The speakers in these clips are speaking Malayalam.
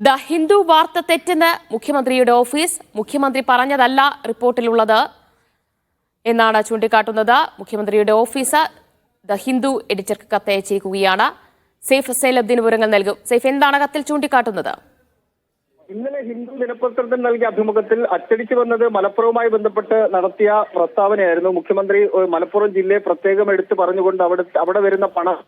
ദ ഹിന്ദു വാർത്ത തെറ്റെന്ന് മുഖ്യമന്ത്രിയുടെ ഓഫീസ് മുഖ്യമന്ത്രി പറഞ്ഞതല്ല റിപ്പോർട്ടിലുള്ളത് എന്നാണ് ചൂണ്ടിക്കാട്ടുന്നത്. മുഖ്യമന്ത്രിയുടെ ഓഫീസ് ദ ഹിന്ദു എഡിറ്റർക്ക് കത്തയച്ചിരിക്കുകയാണ്. സെയ്ഫ് സൈലബ്ദീൻ വിവരങ്ങൾ നൽകും. സെയ്ഫ് എന്താണ് കത്തിൽ ചൂണ്ടിക്കാട്ടുന്നത്? ഇന്നലെ ഹിന്ദു ദിനപത്രത്തിന് നൽകിയ അഭിമുഖത്തിൽ അച്ചടിച്ചു വന്നത് മലപ്പുറവുമായി ബന്ധപ്പെട്ട് നടത്തിയ പ്രസ്താവനയായിരുന്നു. മുഖ്യമന്ത്രി മലപ്പുറം ജില്ലയെ പ്രത്യേകം എടുത്തു പറഞ്ഞുകൊണ്ട് അവിടെ അവിടെ വരുന്ന പണം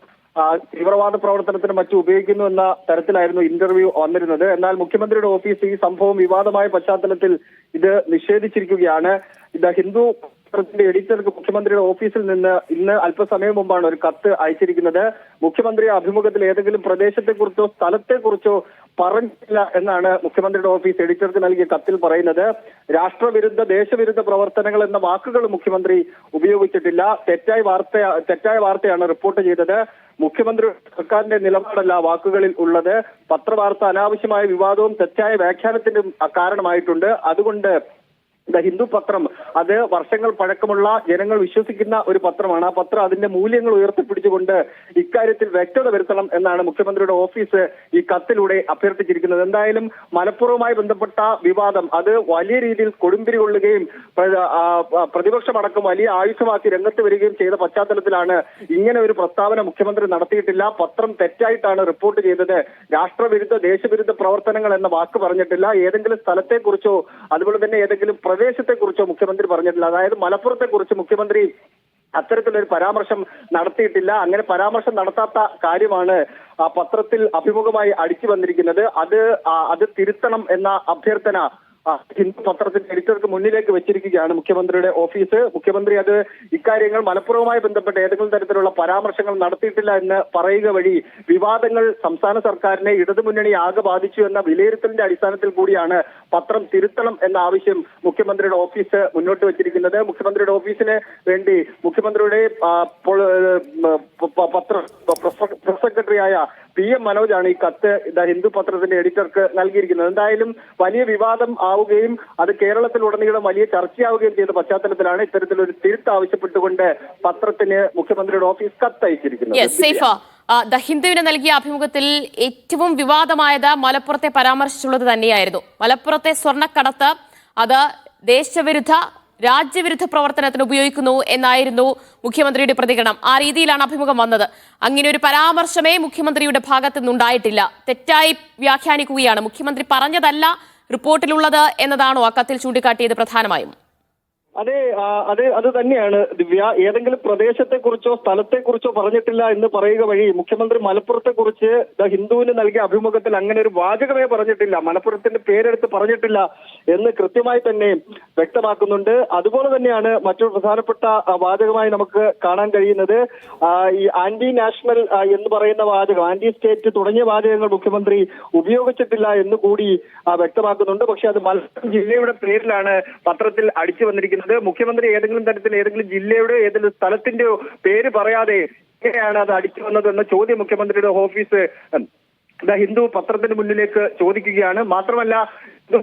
തീവ്രവാദ പ്രവർത്തനത്തിന് മറ്റു ഉപയോഗിക്കുന്നു എന്ന തരത്തിലായിരുന്നു ഇന്റർവ്യൂ വന്നിരുന്നത്. എന്നാൽ മുഖ്യമന്ത്രിയുടെ ഓഫീസ് ഈ സംഭവം വിവാദമായ പശ്ചാത്തലത്തിൽ ഇത് നിഷേധിച്ചിരിക്കുകയാണ്. ഇത് ഹിന്ദു പത്രത്തിന്റെ എഡിറ്റർക്ക് മുഖ്യമന്ത്രിയുടെ ഓഫീസിൽ നിന്ന് ഇന്ന് അല്പസമയം മുമ്പാണ് ഒരു കത്ത് അയച്ചിരിക്കുന്നത്. മുഖ്യമന്ത്രി അഭിമുഖത്തിൽ ഏതെങ്കിലും പ്രദേശത്തെക്കുറിച്ചോ സ്ഥലത്തെക്കുറിച്ചോ പറഞ്ഞില്ല എന്നാണ് മുഖ്യമന്ത്രിയുടെ ഓഫീസ് എഡിറ്റർക്ക് നൽകിയ കത്തിൽ പറയുന്നത്. രാഷ്ട്രവിരുദ്ധ ദേശവിരുദ്ധ പ്രവർത്തനങ്ങൾ എന്ന വാക്കുകൾ മുഖ്യമന്ത്രി ഉപയോഗിച്ചിട്ടില്ല. തെറ്റായ വാർത്ത തെറ്റായ വാർത്തയാണ് റിപ്പോർട്ട് ചെയ്തത്. മുഖ്യമന്ത്രി സർക്കാരിന്റെ നിലപാടല്ല വാക്കുകളിൽ ഉള്ളത്. പത്രവാർത്ത അനാവശ്യമായ വിവാദവും തെറ്റായ വ്യാഖ്യാനത്തിനും കാരണമായിട്ടുണ്ട്. അതുകൊണ്ട് ദ ഹിന്ദു പത്രം. അത് വർഷങ്ങൾ പഴക്കമുള്ള ജനങ്ങൾ വിശ്വസിക്കുന്ന ഒരു പത്രമാണ്. ആ പത്രം അതിന്റെ മൂല്യങ്ങൾ ഉയർത്തിപ്പിടിച്ചുകൊണ്ട് ഇക്കാര്യത്തിൽ വ്യക്തത വരുത്തണം എന്നാണ് മുഖ്യമന്ത്രിയുടെ ഓഫീസ് ഈ കത്തിലൂടെ അഭ്യർത്ഥിച്ചിരിക്കുന്നത്. എന്തായാലും മലപ്പുറവുമായി ബന്ധപ്പെട്ട വിവാദം അത് വലിയ രീതിയിൽ കൊടുമ്പിരി കൊള്ളുകയും പ്രതിപക്ഷമടക്കം വലിയ ആയുധമാക്കി രംഗത്ത് വരികയും ചെയ്ത പശ്ചാത്തലത്തിലാണ് ഇങ്ങനെ ഒരു പ്രസ്താവന മുഖ്യമന്ത്രി നടത്തിയിട്ടില്ല. പത്രം തെറ്റായിട്ടാണ് റിപ്പോർട്ട് ചെയ്തത്. രാഷ്ട്രവിരുദ്ധ ദേശവിരുദ്ധ പ്രവർത്തനങ്ങൾ എന്ന വാക്ക് പറഞ്ഞിട്ടില്ല. ഏതെങ്കിലും സ്ഥലത്തെക്കുറിച്ചോ അതുപോലെ തന്നെ ഏതെങ്കിലും പ്രദേശത്തെക്കുറിച്ചോ മുഖ്യമന്ത്രി പറഞ്ഞിട്ടില്ല. അതായത് മലപ്പുറത്തെ കുറിച്ച് മുഖ്യമന്ത്രി അത്തരത്തിലൊരു പരാമർശം നടത്തിയിട്ടില്ല. അങ്ങനെ പരാമർശം നടത്താത്ത കാര്യമാണ് പത്രത്തിൽ അഭിമുഖമായി അടിച്ചു വന്നിരിക്കുന്നത്. അത് അത് തിരുത്തണം എന്ന അഭ്യർത്ഥന ഹിന്ദു പത്രത്തിന്റെ എഡിറ്റർക്ക് മുന്നിലേക്ക് വെച്ചിരിക്കുകയാണ് മുഖ്യമന്ത്രിയുടെ ഓഫീസ്. മുഖ്യമന്ത്രി അത് ഇക്കാര്യങ്ങൾ മലപ്പുറവുമായി ബന്ധപ്പെട്ട് ഏതെങ്കിലും തരത്തിലുള്ള പരാമർശങ്ങൾ നടത്തിയിട്ടില്ല എന്ന് പറയുക വഴി വിവാദങ്ങൾ സംസ്ഥാന സർക്കാരിനെ ഇടതുമുന്നണി ആകെ ബാധിച്ചു എന്ന വിലയിരുത്തലിന്റെ അടിസ്ഥാനത്തിൽ കൂടിയാണ് പത്രം തിരുത്തണം എന്ന ആവശ്യം മുഖ്യമന്ത്രിയുടെ ഓഫീസ് മുന്നോട്ട് വെച്ചിരിക്കുന്നത്. മുഖ്യമന്ത്രിയുടെ ഓഫീസിന് വേണ്ടി മുഖ്യമന്ത്രിയുടെ പത്ര പ്രസ് സെക്രട്ടറിയായ പി എം മനോജാണ് ഈ കത്ത് ദ ഹിന്ദു പത്രത്തിന്റെ എഡിറ്റർക്ക് നൽകിയിരിക്കുന്നത്. എന്തായാലും വലിയ വിവാദം ആവുകയും അത് കേരളത്തിൽ കേരളത്തിലുടനീളം വലിയ ചർച്ചയാവുകയും ചെയ്ത പശ്ചാത്തലത്തിലാണ് ഇത്തരത്തിലൊരു തിരുത്ത് ആവശ്യപ്പെട്ടുകൊണ്ട് പത്രത്തിന് മുഖ്യമന്ത്രിയുടെ ഓഫീസ് കത്തയച്ചിരിക്കുന്നത്. ദ ഹിന്ദുവിന് നൽകിയ അഭിമുഖത്തിൽ ഏറ്റവും വിവാദമായത് മലപ്പുറത്തെ പരാമർശിച്ചുള്ളത് തന്നെയായിരുന്നു. മലപ്പുറത്തെ സ്വർണക്കടത്ത് അത് ദേശവിരുദ്ധ രാജ്യവിരുദ്ധ പ്രവർത്തനത്തിന് ഉപയോഗിക്കുന്നു എന്നായിരുന്നു മുഖ്യമന്ത്രിയുടെ പ്രതികരണം. ആ രീതിയിലാണ് അഭിമുഖം വന്നത്. അങ്ങനെ ഒരു പരാമർശമേ മുഖ്യമന്ത്രിയുടെ ഭാഗത്തു നിന്നുണ്ടായിട്ടില്ല. തെറ്റായി വ്യാഖ്യാനിക്കുകയാണ്. മുഖ്യമന്ത്രി പറഞ്ഞതല്ല റിപ്പോർട്ടിലുള്ളത് എന്നതാണോ ആ കത്തിൽ ചൂണ്ടിക്കാട്ടിയത് പ്രധാനമായും? അതെ അതെ അത് തന്നെയാണ്. ദിവ്യ ഏതെങ്കിലും പ്രദേശത്തെ കുറിച്ചോ സ്ഥലത്തെ കുറിച്ചോ പറഞ്ഞിട്ടില്ല എന്ന് പറയുക വഴി മുഖ്യമന്ത്രി മലപ്പുറത്തെ കുറിച്ച് ദ ഹിന്ദുവിന് നൽകിയ അഭിമുഖത്തിൽ അങ്ങനെ ഒരു വാചകമേ പറഞ്ഞിട്ടില്ല മലപ്പുറത്തിന്റെ പേരെടുത്ത് പറഞ്ഞിട്ടില്ല എന്ന് കൃത്യമായി തന്നെ വ്യക്തമാക്കുന്നുണ്ട്. അതുപോലെ തന്നെയാണ് മറ്റൊരു പ്രധാനപ്പെട്ട വാചകമായി നമുക്ക് കാണാൻ കഴിയുന്നത് ഈ ആന്റി നാഷണൽ എന്ന് പറയുന്ന വാചകം ആന്റി സ്റ്റേറ്റ് തുടങ്ങിയ വാചകങ്ങൾ മുഖ്യമന്ത്രി ഉപയോഗിച്ചിട്ടില്ല എന്ന് കൂടി വ്യക്തമാക്കുന്നുണ്ട്. പക്ഷെ അത് മലപ്പുറം ജില്ലയുടെ പേരിലാണ് പത്രത്തിൽ അടിച്ചു വന്നിരിക്കുന്നത്. മുഖ്യമന്ത്രി ഏതെങ്കിലും തരത്തിൽ ഏതെങ്കിലും ജില്ലയുടെ ഏതെങ്കിലും സ്ഥലത്തിന്റെ പേര് പറയാതെ എങ്ങനെയാണ് അത് അടിച്ചു വന്നത് ചോദ്യം മുഖ്യമന്ത്രിയുടെ ഓഫീസ് ദ ഹിന്ദു പത്രത്തിന് മുന്നിലേക്ക് ചോദിക്കുകയാണ്. മാത്രമല്ല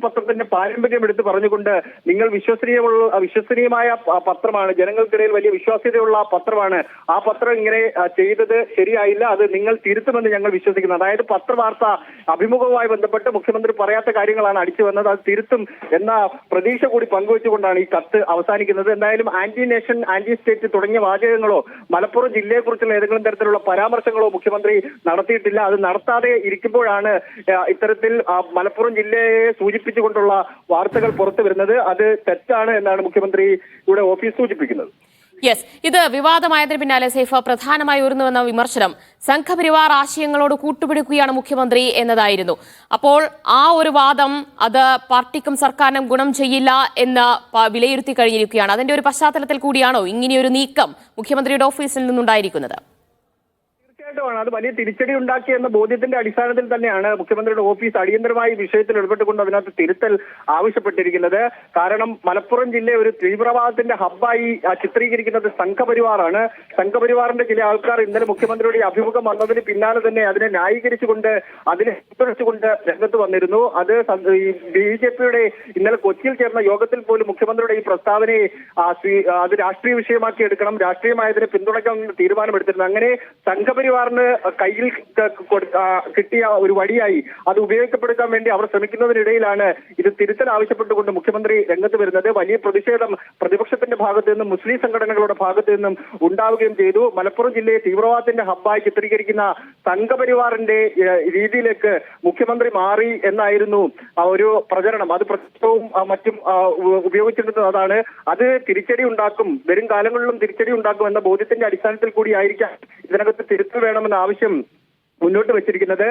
പത്രത്തിന്റെ പാരമ്പര്യം എടുത്ത് പറഞ്ഞുകൊണ്ട് നിങ്ങൾ വിശ്വസനീയമുള്ള വിശ്വസനീയമായ പത്രമാണ്. ജനങ്ങൾക്കിടയിൽ വലിയ വിശ്വാസ്യതയുള്ള പത്രമാണ്. ആ പത്രം ഇങ്ങനെ ചെയ്തത് ശരിയായില്ല. അത് നിങ്ങൾ തിരുത്തുമെന്ന് ഞങ്ങൾ വിശ്വസിക്കുന്നു. അതായത് പത്രവാർത്ത അഭിമുഖവുമായി ബന്ധപ്പെട്ട് മുഖ്യമന്ത്രി പറയാത്ത കാര്യങ്ങളാണ് അടിച്ചു വന്നത്. അത് തിരുത്തും എന്ന പ്രതീക്ഷ കൂടി പങ്കുവെച്ചുകൊണ്ടാണ് ഈ കത്ത് അവസാനിക്കുന്നത്. എന്തായാലും ആന്റി നേഷൻ ആന്റി സ്റ്റേറ്റ് തുടങ്ങിയ വാചകങ്ങളോ മലപ്പുറം ജില്ലയെക്കുറിച്ചുള്ള ഏതെങ്കിലും തരത്തിലുള്ള പരാമർശങ്ങളോ മുഖ്യമന്ത്രി നടത്തിയിട്ടില്ല. അത് നടത്താതെ ഇരിക്കുമ്പോഴാണ് ഇത്തരത്തിൽ മലപ്പുറം ജില്ലയെ സൂചിപ്പിച്ചുകൊണ്ടുള്ള വാർത്തകൾ പുറത്തു വരുന്നത് അത് തെറ്റാണ് എന്നാണ് മുഖ്യമന്ത്രി മുഖ്യമന്ത്രിയുടെ ഓഫീസ് സൂചിപ്പിക്കുന്നത്. യെസ് ഇത് വിവാദമായതിന് പിന്നാലെ സൈഫ പ്രധാനമായി ഉയർന്നുവെന്ന വിമർശനം. സംഘപരിവാർ ആശയങ്ങളോട് കൂട്ടുപിടിക്കുകയാണ് മുഖ്യമന്ത്രി എന്നതായിരുന്നു. അപ്പോൾ ആ ഒരു വാദം അത് പാർട്ടിക്കും സർക്കാരിനും ഗുണം ചെയ്യില്ല എന്ന് വിലയിരുത്തി കഴിഞ്ഞിരിക്കുകയാണ്. അതിന്റെ ഒരു പശ്ചാത്തലത്തിൽ കൂടിയാണോ ഇങ്ങനെയൊരു നീക്കം മുഖ്യമന്ത്രിയുടെ ഓഫീസിൽ നിന്നുണ്ടായിരിക്കുന്നത്? തീർച്ചയായിട്ടുമാണ് അത് വലിയ തിരിച്ചടി ഉണ്ടാക്കി എന്ന ബോധ്യത്തിന്റെ അടിസ്ഥാനത്തിൽ തന്നെയാണ് മുഖ്യമന്ത്രിയുടെ ഓഫീസ് അടിയന്തരമായി വിഷയത്തിൽ ഇടപെട്ടുകൊണ്ട് അതിനകത്ത് തിരുത്തൽ ആവശ്യപ്പെട്ടിരിക്കുന്നത്. കാരണം മലപ്പുറം ജില്ലയെ ഒരു തീവ്രവാദത്തിന്റെ ഹബ്ബായി ചിത്രീകരിക്കുന്നത് സംഘപരിവാറാണ്. സംഘപരിവാറിന്റെ ചില ആൾക്കാർ ഇന്നലെ മുഖ്യമന്ത്രിയുടെ അഭിമുഖം വന്നതിന് പിന്നാലെ തന്നെ അതിനെ ന്യായീകരിച്ചുകൊണ്ട് അതിനെ പിന്തുണച്ചുകൊണ്ട് രംഗത്ത് വന്നിരുന്നു. അത് ബി ജെ പിയുടെ ഇന്നലെ കൊച്ചിയിൽ ചേർന്ന യോഗത്തിൽ പോലും മുഖ്യമന്ത്രിയുടെ ഈ പ്രസ്താവനയെ അത് രാഷ്ട്രീയ വിഷയമാക്കി എടുക്കണം രാഷ്ട്രീയമായതിനെ പിന്തുണയ്ക്കാൻ തീരുമാനമെടുത്തിരുന്നു. അങ്ങനെ സംഘപരിവാർ സംഘപരിവാറിന് കയ്യിൽ കിട്ടിയ ഒരു വടിയായി അത് ഉപയോഗിക്കപ്പെടുത്താൻ വേണ്ടി അവർ ശ്രമിക്കുന്നതിനിടയിലാണ് ഇത് തിരുത്തൽ ആവശ്യപ്പെട്ടുകൊണ്ട് മുഖ്യമന്ത്രി രംഗത്ത് വരുന്നത്. വലിയ പ്രതിഷേധം പ്രതിപക്ഷത്തിന്റെ ഭാഗത്തു നിന്നും മുസ്ലിം സംഘടനകളുടെ ഭാഗത്തു നിന്നും ഉണ്ടാവുകയും ചെയ്തു. മലപ്പുറം ജില്ലയെ തീവ്രവാദത്തിന്റെ ഹബ്ബായി ചിത്രീകരിക്കുന്ന സംഘപരിവാറിന്റെ രീതിയിലേക്ക് മുഖ്യമന്ത്രി മാറി എന്നായിരുന്നു ഒരു പ്രചരണം. അത് ആ, മറ്റും ഉപയോഗിച്ചിരുന്നത് അതാണ് അത് തിരിച്ചടി ഉണ്ടാക്കും. വരും കാലങ്ങളിലും തിരിച്ചടി ഉണ്ടാക്കും എന്ന ബോധ്യത്തിന്റെ അടിസ്ഥാനത്തിൽ കൂടിയായിരിക്കാം ഇതിനകത്ത് തിരുത്തൽ വേണമെന്ന ആവശ്യം മുന്നോട്ട് വെച്ചിരിക്കുന്നത്